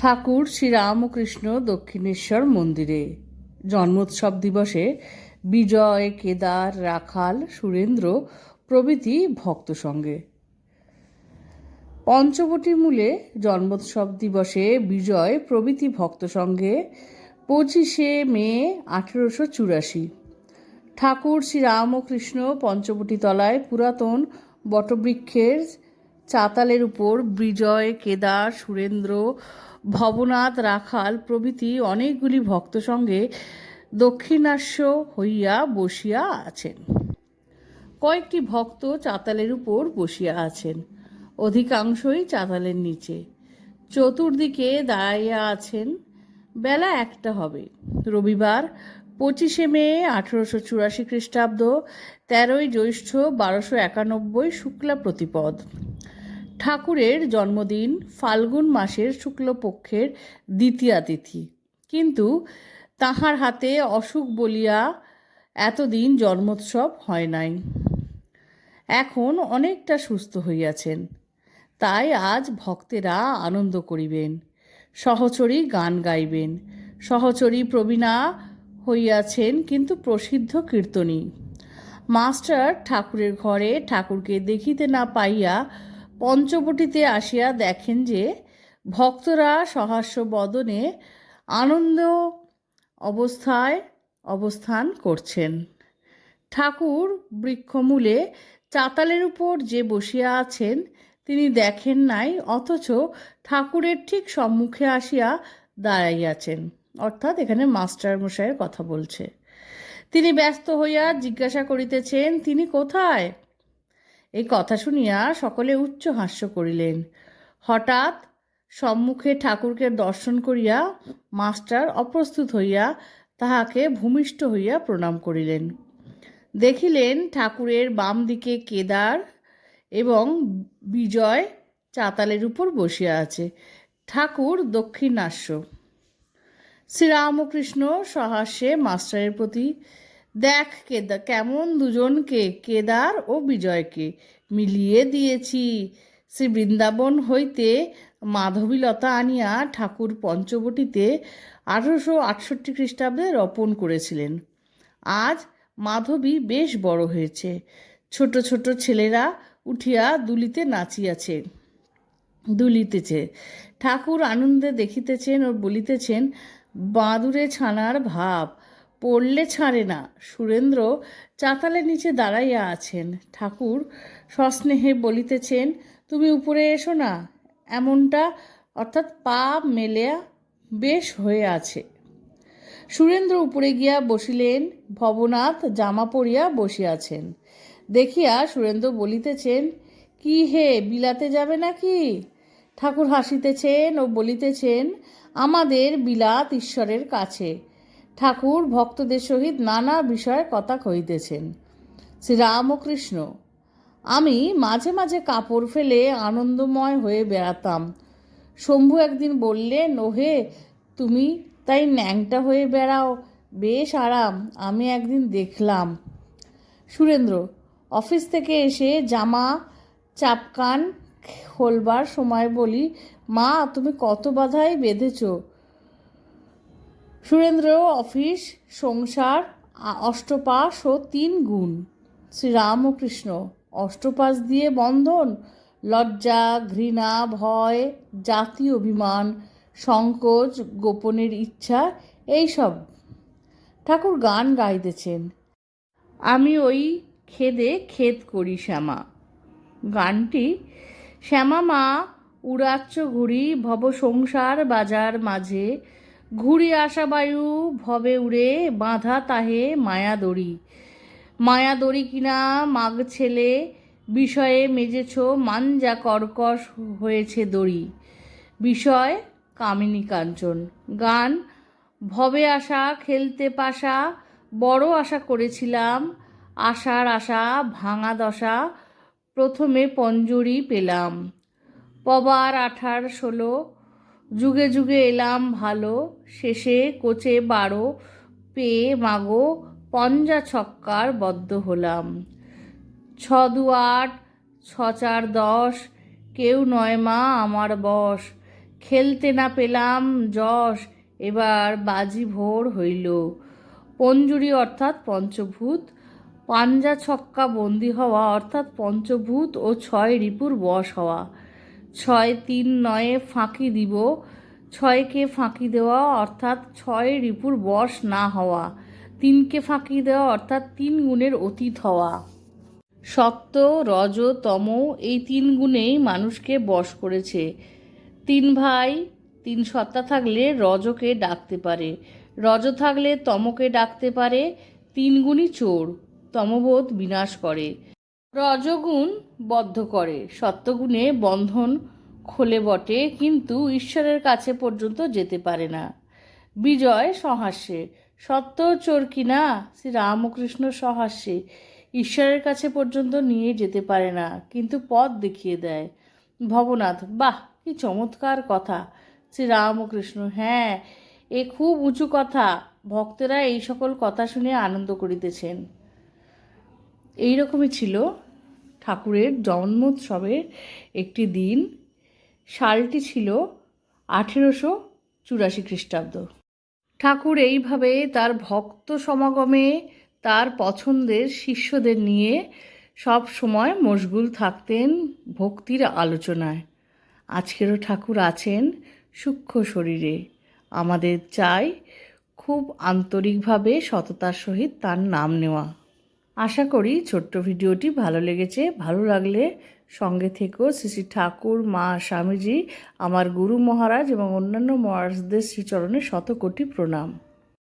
ঠাকুর শ্রীরামকৃষ্ণ দক্ষিণেশ্বর মন্দিরে। জন্মোৎসব দিবসে বিজয়, কেদার, রাখাল, সুরেন্দ্র প্রভৃতি ভক্ত সঙ্গে। পঞ্চবটি মূলে জন্মোৎসব দিবসে বিজয় প্রভৃতি ভক্ত সঙ্গে পঁচিশে মে আঠেরোশো চুরাশি। ঠাকুর শ্রীরামকৃষ্ণ পঞ্চবটি তলায় পুরাতন বটবৃক্ষের চাতালের উপর বিজয়, কেদার, সুরেন্দ্র ভবনাথ, রাখাল প্রভৃতি অনেকগুলি ভক্ত সঙ্গে দক্ষিণাস্য হইয়া বসিয়া আছেন। কয়েকটি ভক্ত চাতালের উপর বসিয়া আছেন, অধিকাংশই চাতালের নিচে। চতুর্দিকে দাঁড়াইয়া আছেন, বেলা একটা হবে। রবিবার, পঁচিশে মে, আঠেরোশো চুরাশি খ্রিস্টাব্দ, তেরোই জ্যৈষ্ঠ, বারোশো একানব্বই শুক্লা প্রতিপদ। ঠাকুরের জন্মদিন ফাল্গুন মাসের শুক্লপক্ষের দ্বিতীয়া তিথি। কিন্তু তাহার হাতে অসুখ বলিয়া এতদিন জন্মোৎসব হয় নাই। এখন অনেকটা সুস্থ হইয়াছেন। তাই আজ ভক্তেরা আনন্দ করিবেন, সহচরী গান গাইবেন, সহচরী প্রবীণা হইয়াছেন কিন্তু প্রসিদ্ধ কীর্তনী। মাস্টার ঠাকুরের ঘরে ঠাকুরকে দেখিতে না পাইয়া পঞ্চবটিতে আসিয়া দেখেন যে ভক্তরা সহাস্য বদনে আনন্দ অবস্থায় অবস্থান করছেন। ঠাকুর বৃক্ষমূলে চাতালের উপর যে বসিয়া আছেন, তিনি দেখেন নাই, অথচ ঠাকুরের ঠিক সম্মুখে আসিয়া দাঁড়াইয়াছেন। অর্থাৎ এখানে মাস্টার মশাইয়ের কথা বলছে। তিনি ব্যস্ত হইয়া জিজ্ঞাসা করিতেছেন, তিনি কোথায়? এই কথা শুনিয়া সকলে উচ্চ হাস্য করিলেন। হঠাৎ সম্মুখে ঠাকুরকে দর্শন করিয়া মাস্টার অপ্রস্তুত হইয়া তাহাকে ভূমিষ্ঠ হইয়া প্রণাম করিলেন। দেখিলেন ঠাকুরের বাম দিকে কেদার এবং বিজয় চাতালের উপর বসিয়া আছে। ঠাকুর দক্ষিণাস্য শ্রীরামকৃষ্ণ সহাস্যে মাস্টারের প্রতি দেখ কেদা, কেমন দুজনকে, কেদার ও বিজয়কে মিলিয়ে দিয়েছি। শ্রী বৃন্দাবন হইতে মাধবীলতা আনিয়া ঠাকুর পঞ্চবটিতে আঠারোশো আটষট্টি খ্রিস্টাব্দে রোপণ করেছিলেন। আজ মাধবী বেশ বড় হয়েছে। ছোট ছোট ছেলেরা উঠিয়া দুলিতে নাচিয়াছে, দুলিতেছে। ঠাকুর আনন্দে দেখিতেছেন ও বলিতেছেন, বাঁদুরে ছানার ভাব পড়লে ছাড়ে না। সুরেন্দ্র চাতালের নিচে দাঁড়াইয়া আছেন। ঠাকুর সস্নেহে বলিতেছেন, তুমি উপরে এসো না। এমনটা অর্থাৎ পা মেলেয়া বেশ হয়ে আছে। সুরেন্দ্র উপরে গিয়া বসিলেন, ভবনাথ জামা পরিয়া বসিয়াছেন। দেখিয়া সুরেন্দ্র বলিতেছেন, কি হে, বিলাতে যাবে নাকি? ঠাকুর হাসিতেছেন ও বলিতেছেন, আমাদের বিলাত ঈশ্বরের কাছে। ঠাকুর ভক্তদের সহিত নানা বিষয়ে কথা কহিতেছেন শ্রীরামকৃষ্ণ, আমি মাঝে মাঝে কাপড় ফেলে আনন্দময় হয়ে বেড়াতাম। শম্ভু একদিন বললেন ওহে তুমি তাই ন্যাংটা হয়ে বেড়াও। বেশ আরাম, আমি একদিন দেখলাম। সুরেন্দ্র, অফিস থেকে এসে জামা, চাপকান খোলবার সময় বলি, মা, তুমি কত বাধাই বেঁধেছ? সুরেন্দ্র অফিস, সংসার অষ্টপাশ ও তিন গুণ। শ্রীরামকৃষ্ণ, অষ্টপাশ দিয়ে বন্ধন, লজ্জা, ঘৃণা, ভয়, জাতি অভিমান, সংকোচ, গোপনের ইচ্ছা, এইসব। ঠাকুর গান গাইতেছেন। আমি ওই খেদে খেদ করি শ্যামা। গানটি, শ্যামা মা, উড়াচ্ছ ঘুড়ি, ভব সংসার বাজার মাঝে ঘুড়ি আসা বায়ু ভবে উড়ে, বাঁধা তাহে মায়া দড়ি। মায়া দড়ি কিনা মাগ ছেলে, বিষয়ে মেজেছ মাঞ্জা কর্কশ হয়েছে দড়ি। বিষয় কামিনী কাঞ্চন। গান, ভবে আসা খেলতে পাশা, বড় আশা করেছিলাম, আশার আশা ভাঙা দশা, প্রথমে পঞ্জুরি পেলাম। পবার আঠার ষোলো যুগে যুগে এলাম ভালো, শেষে কোচে বারো, পেয়ে মাগো পঞ্জা ছক্কার বদ্ধ হলাম। ছ দু আট ছ চার দশ, কেউ নয় মা আমার বশ। খেলতে না পেলাম যশ, এবার বাজি ভোর হইল। পঞ্জুরি অর্থাৎ পঞ্চভূত, পাঞ্জা ছক্কা বন্দি হওয়া অর্থাৎ পঞ্চভূত ও ছয় রিপুর বশ হওয়া। ছয় তিন নয়ে ফাঁকি দিব, ছয়কে ফাঁকি দেওয়া অর্থাৎ ছয় রিপুর বশ না হওয়া, তিনকে ফাঁকি দেওয়া অর্থাৎ তিন গুণের অতীত হওয়া। সত্য রজ, তম এই তিন গুণেই মানুষকে বশ করেছে। তিন ভাই, তিন সত্তা থাকলে রজকে ডাকতে পারে, রজ থাকলে তমকে ডাকতে পারে, তিন গুণই চোর, তমবোধ বিনাশ করে। রজগুণ বদ্ধ করে। সত্যগুণে বন্ধন খোলে বটে, কিন্তু ঈশ্বরের কাছে পর্যন্ত যেতে পারে না। বিজয় সহাস্যে। সত্য চোর কিনা শ্রী রামকৃষ্ণ সহাস্যে। ঈশ্বরের কাছে পর্যন্ত নিয়ে যেতে পারে না, কিন্তু পথ দেখিয়ে দেয়। ভবনাথ, বাহ, কি চমৎকার কথা। শ্রী রামকৃষ্ণ হ্যাঁ এ খুব উঁচু কথা। ভক্তেরা এই সকল কথা শুনে আনন্দ করিতেছেন। এই রকমই ছিল ঠাকুরের জন্মোৎসবের একটি দিন। সালটি ছিল আঠেরোশো চুরাশি খ্রিস্টাব্দ। ঠাকুর এইভাবে তার ভক্ত সমাগমে তার পছন্দের শিষ্যদের নিয়ে সব সময় মশগুল থাকতেন ভক্তির আলোচনায়। আজকেরও ঠাকুর আছেন সূক্ষ্ম শরীরে। আমাদের চাই খুব আন্তরিকভাবে সততার সহিত তার নাম নেওয়া। আশা করি ছোট্ট ভিডিওটি ভালো লেগেছে। ভালো লাগলে সঙ্গে থেকেও শ্রী শ্রী ঠাকুর, মা, স্বামীজি, আমার গুরু মহারাজ এবং অন্যান্য মহারাজদের শ্রীচরণে শতকোটি প্রণাম।